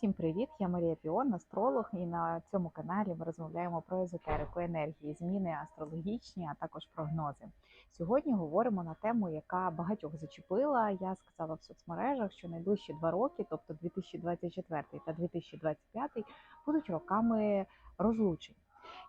Всім привіт! Я Марія Піон, астролог, і на цьому каналі ми розмовляємо про езотерику, енергії, зміни астрологічні, а також прогнози. Сьогодні говоримо на тему, яка багатьох зачепила. Я сказала в соцмережах, що найближчі два роки, тобто 2024 та 2025, будуть роками розлучень.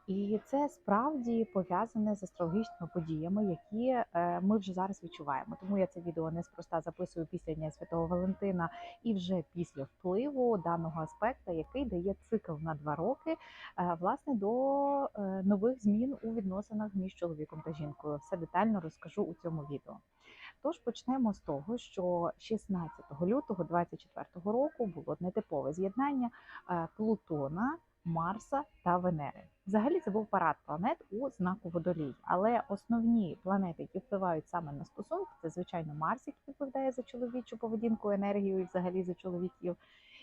І це справді пов'язане з астрологічними подіями, які е, ми вже зараз відчуваємо. Тому я це відео неспроста записую після Дня Святого Валентина і вже після впливу даного аспекта, який дає цикл на два роки, е, власне, до е, нових змін у відносинах між чоловіком та жінкою. Все детально розкажу у цьому відео. Тож почнемо з того, що 16 лютого 2024 року було нетипове з'єднання Плутона. Марса та Венери. Взагалі це був парад планет у знаку водолій, але основні планети, які впливають саме на стосунки, це звичайно Марс, який відповідає за чоловічу поведінку, енергію і взагалі за чоловіків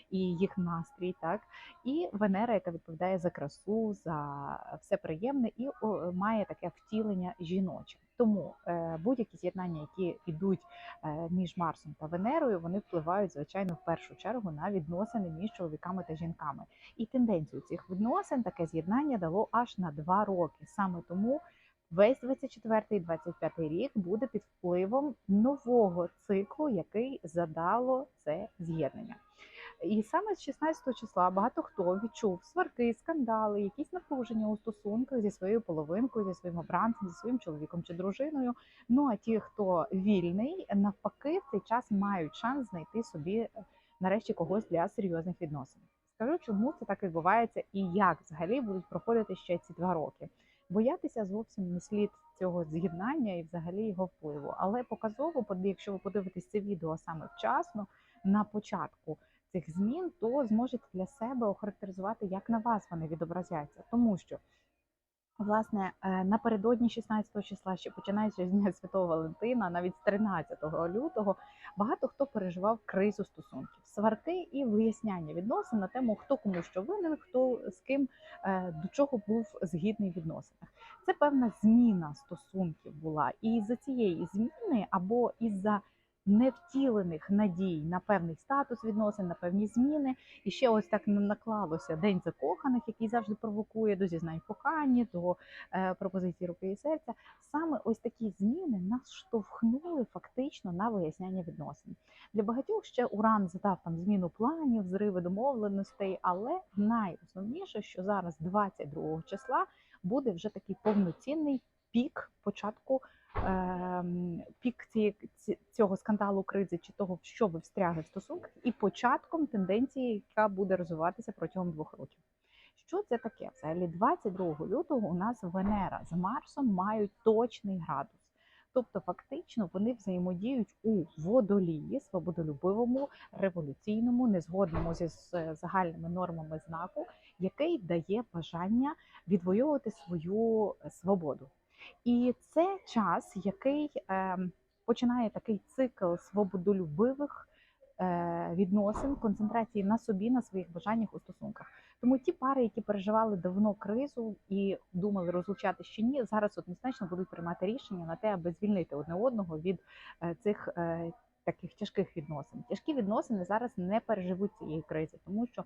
і їх настрій, так і Венера, яка відповідає за красу, за все приємне і має таке втілення жіноче. Тому е, будь-які з'єднання, які йдуть е, між Марсом та Венерою, вони впливають звичайно в першу чергу на відносини між чоловіками та жінками. І тенденцію цих відносин таке з'єднання дало аж на два роки. Саме тому весь 24 і 25 рік буде під впливом нового циклу, який задало це з'єднання. І саме з 16 числа багато хто відчув сварки, скандали, якісь напруження у стосунках зі своєю половинкою, зі своїм обранцем, зі своїм чоловіком чи дружиною. Ну а ті, хто вільний, навпаки, в цей час мають шанс знайти собі е, нарешті когось для серйозних відносин. Скажу, чому це так відбувається і як взагалі будуть проходити ще ці два роки. Боятися зовсім не слід цього з'єднання і взагалі його впливу. Але показово, якщо ви подивитесь це відео саме вчасно на початку цих змін, то зможете для себе охарактеризувати, як на вас вони відобразяться, тому що. Власне, е, напередодні 16 числа, ще починаючи з Дня Святого Валентина, навіть з 13 лютого, багато хто переживав кризу стосунків, сварки і виясняння відносин на тему, хто кому що винен, хто з ким е, до чого був згідний в відносинах. Це певна зміна стосунків була, і за цієї зміни або із за невтілених надій на певний статус відносин, на певні зміни. І ще ось так наклалося день закоханих, який завжди провокує до зізнань коханні, до е, пропозиції руки і серця. Саме ось такі зміни нас штовхнули фактично на виясняння відносин. Для багатьох ще Уран задав там зміну планів, зриви домовленостей, але найосновніше, що зараз, 22 числа, буде вже такий повноцінний пік початку. Ем, пік цього скандалу, кризи чи того, що ви встрягли в стосунках, і початком тенденції, яка буде розвиватися протягом двох років. Що це таке? Взагалі, 22 лютого у нас Венера з Марсом мають точний градус. Тобто, фактично, вони взаємодіють у водолії, свободолюбивому, революційному, незгодному зі загальними нормами знаку, який дає бажання відвоювати свою свободу. І це час, який е, починає такий цикл свободолюбивих е, відносин, концентрації на собі, на своїх бажаннях у стосунках. Тому ті пари, які переживали давно кризу і думали розлучати чи ні, зараз однозначно будуть приймати рішення на те, аби звільнити одне одного від е, цих. Таких тяжких відносин. Тяжкі відносини зараз не переживуть цієї кризи, тому що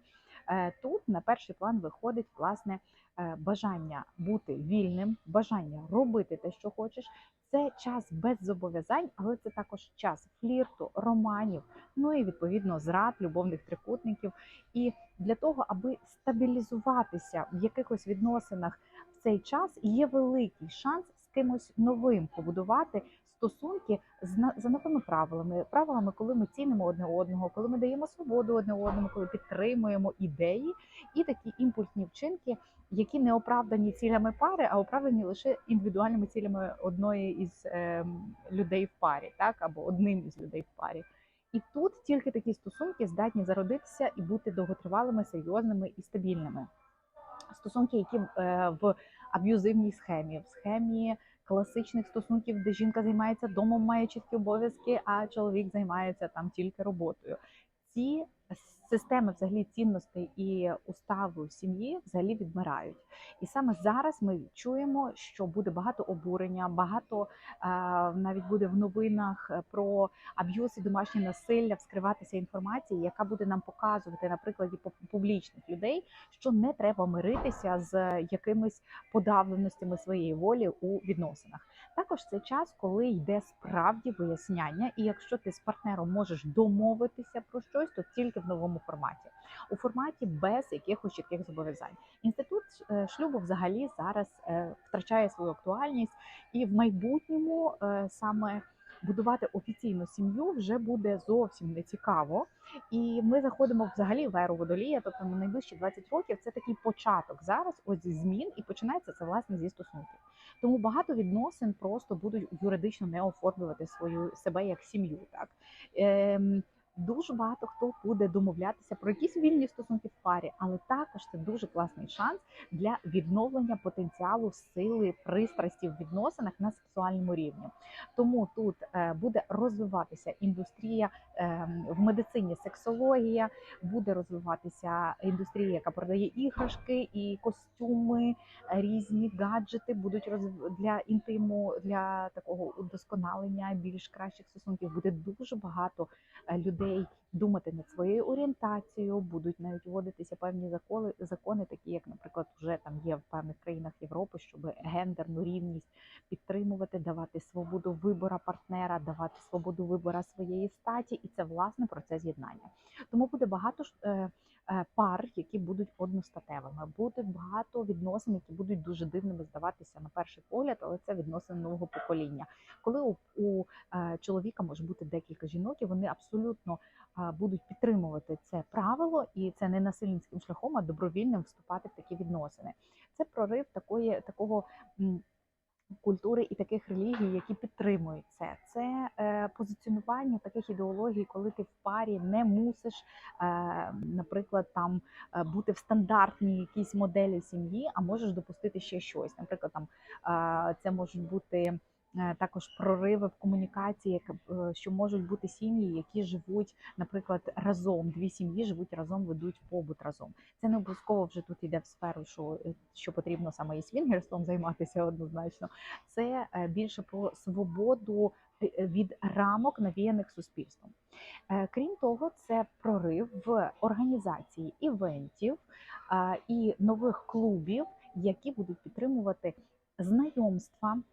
е, тут на перший план виходить власне Е, бажання бути вільним, бажання робити те, що хочеш. Це час без зобов'язань, але це також час флірту, романів, ну і відповідно зрад, любовних трикутників. І для того, аби стабілізуватися в якихось відносинах в цей час, є великий шанс з кимось новим побудувати стосунки за новими правилами, правилами, коли ми цінимо одне одного, коли ми даємо свободу одне одному, коли підтримуємо ідеї і такі імпульсні вчинки, які не оправдані цілями пари, а оправдані лише індивідуальними цілями одної із е, людей в парі, так або одним із людей в парі. І тут тільки такі стосунки здатні зародитися і бути довготривалими, серйозними і стабільними. Стосунки, які е, в аб'юзивній схемі, в схемі класичних стосунків, де жінка займається домом, має чіткі обов'язки, а чоловік займається там тільки роботою. Ці системи взагалі цінностей і уставу сім'ї взагалі відмирають. І саме зараз ми відчуємо, що буде багато обурення, багато е, навіть буде в новинах е, про аб'юз і домашнє насилля, вскриватися інформації, яка буде нам показувати на прикладі пу- публічних людей, що не треба миритися з якимись подавленостями своєї волі у відносинах. Також це час, коли йде справді виясняння, і якщо ти з партнером можеш домовитися про щось, то тільки в новому форматі, у форматі без якихось чітких зобов'язань. Інститут е, шлюбу взагалі зараз е, втрачає свою актуальність, і в майбутньому е, саме будувати офіційну сім'ю вже буде зовсім не цікаво. І ми заходимо взагалі в еру водолія, тобто на найближчі 20 років це такий початок зараз, ось змін, і починається це власне зі стосунків. Тому багато відносин просто будуть юридично не оформлювати свою себе як сім'ю. Так ем, дуже багато хто буде домовлятися про якісь вільні стосунки в парі, але також це дуже класний шанс для відновлення потенціалу сили пристрасті в відносинах на сексуальному рівні. Тому тут е, буде розвиватися індустрія ем, в медицині, сексологія, буде розвиватися індустрія, яка продає іграшки і костюми, різні гаджети будуть для інтиму, для такого удосконалення більш кращих стосунків. Буде дуже багато е, людей думати над своєю орієнтацією, будуть навіть вводитися певні закони, закони, такі як, наприклад, вже там є в певних країнах Європи, щоб гендерну рівність підтримувати, давати свободу вибора партнера, давати свободу вибора своєї статі, і це власне процес єднання. Тому буде багато е, е, пар, які будуть одностатевими. Буде багато відносин, які будуть дуже дивними здаватися на перший погляд, але це відносини нового покоління. Коли у, у е, чоловіка може бути декілька жінок, і вони абсолютно будуть підтримувати це правило, і це не насильницьким шляхом, а добровільним вступати в такі відносини. Це прорив такої такого. Культури і таких релігій, які підтримують це, це е, позиціонування таких ідеологій, коли ти в парі не мусиш, е, наприклад, там е, бути в стандартній якійсь моделі сім'ї, а можеш допустити ще щось. Наприклад, там е, це можуть бути е, також прориви в комунікації, е, що можуть бути сім'ї, які живуть, наприклад, разом. Дві сім'ї живуть разом, ведуть побут разом. Це не обов'язково вже тут йде в сферу, що, е, що потрібно саме і свінгерством займатися однозначно. Це е, більше про свободу е, від рамок, навіяних суспільством. Е, Крім того, це прорив в організації івентів е, і нових клубів, які будуть підтримувати знайомства е,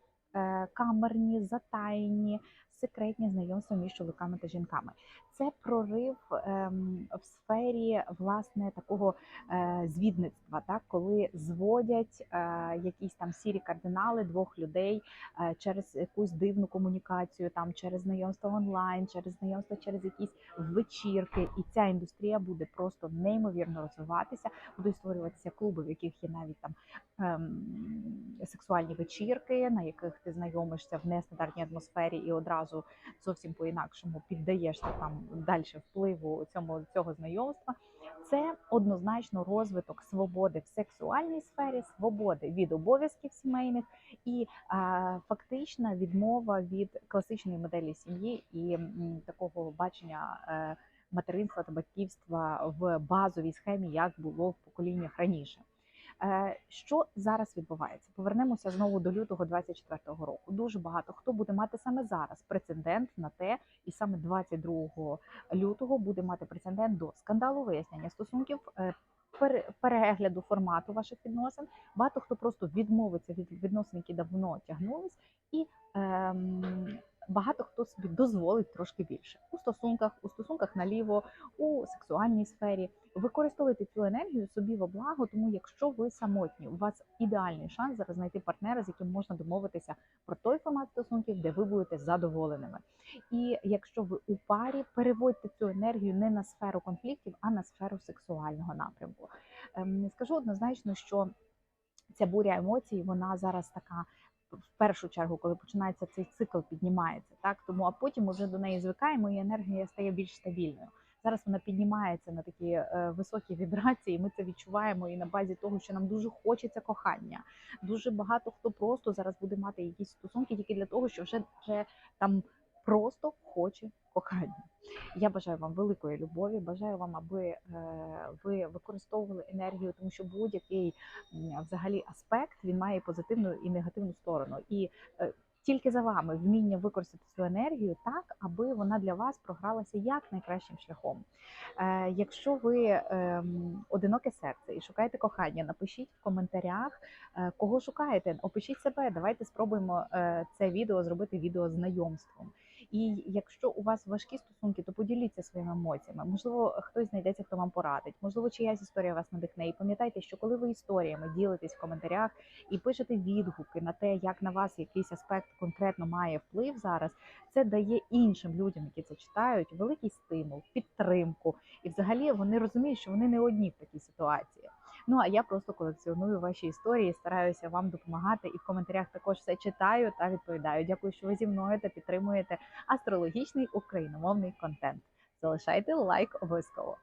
камерні, затаєні, секретні знайомства між чоловіками та жінками. Це прорив ем, в сфері власне такого е, звідництва, так коли зводять е, якісь там сірі кардинали двох людей е, через якусь дивну комунікацію, там через знайомство онлайн, через знайомство через якісь вечірки, і ця індустрія буде просто неймовірно розвиватися. Будуть створюватися клуби, в яких є навіть там ем, сексуальні вечірки, на яких ти знайомишся в нестандартній атмосфері і одразу зовсім по-інакшому піддаєшся там далі впливу цьому цього знайомства. Це однозначно розвиток свободи в сексуальній сфері, свободи від обов'язків сімейних і а, фактична відмова від класичної моделі сім'ї і м, такого бачення. е, Материнства та батьківства в базовій схемі, як було в поколіннях раніше. Е, Що зараз відбувається? Повернемося знову до лютого 24-го року. Дуже багато хто буде мати саме зараз прецедент на те, і саме 22 лютого буде мати прецедент до скандалу, вияснення стосунків. е, Перегляду формату ваших відносин. Багато хто просто відмовиться від відносин, які давно тягнулись, і ем, багато хто собі дозволить трошки більше у стосунках, у стосунках наліво, у сексуальній сфері. Використовуйте цю енергію собі во благо, тому якщо ви самотні, у вас ідеальний шанс зараз знайти партнера, з яким можна домовитися про той формат стосунків, де ви будете задоволеними. І якщо ви у парі, переводьте цю енергію не на сферу конфліктів, а на сферу сексуального напрямку. Ем, Скажу однозначно, що ця буря емоцій, вона зараз така. В першу чергу, коли починається цей цикл, піднімається так. Тому а потім ми вже до неї звикаємо, і енергія стає більш стабільною. Зараз вона піднімається на такі е, високі вібрації. Ми це відчуваємо і на базі того, що нам дуже хочеться кохання. Дуже багато хто просто зараз буде мати якісь стосунки тільки для того, що вже, вже там просто хоче кохання. Я бажаю вам великої любові, бажаю вам, аби е, ви використовували енергію, тому що будь-який взагалі аспект він має позитивну і негативну сторону. І е, тільки за вами вміння використати цю енергію так, аби вона для вас програлася як найкращим шляхом. Е, якщо ви ем, одиноке серце і шукаєте кохання, напишіть в коментарях, кого шукаєте. Опишіть себе. Давайте спробуємо це відео зробити відео знайомством. І якщо у вас важкі стосунки, то поділіться своїми емоціями. Можливо, хтось знайдеться, хто вам порадить. Можливо, чиясь історія вас надихне. І пам'ятайте, що коли ви історіями ділитесь в коментарях і пишете відгуки на те, як на вас якийсь аспект конкретно має вплив зараз, це дає іншим людям, які це читають, великий стимул, підтримку. І взагалі вони розуміють, що вони не одні в такій ситуації. Ну а я просто колекціоную ваші історії, стараюся вам допомагати і в коментарях також все читаю та відповідаю. Дякую, що ви зі мною та підтримуєте астрологічний україномовний контент. Залишайте лайк обов'язково.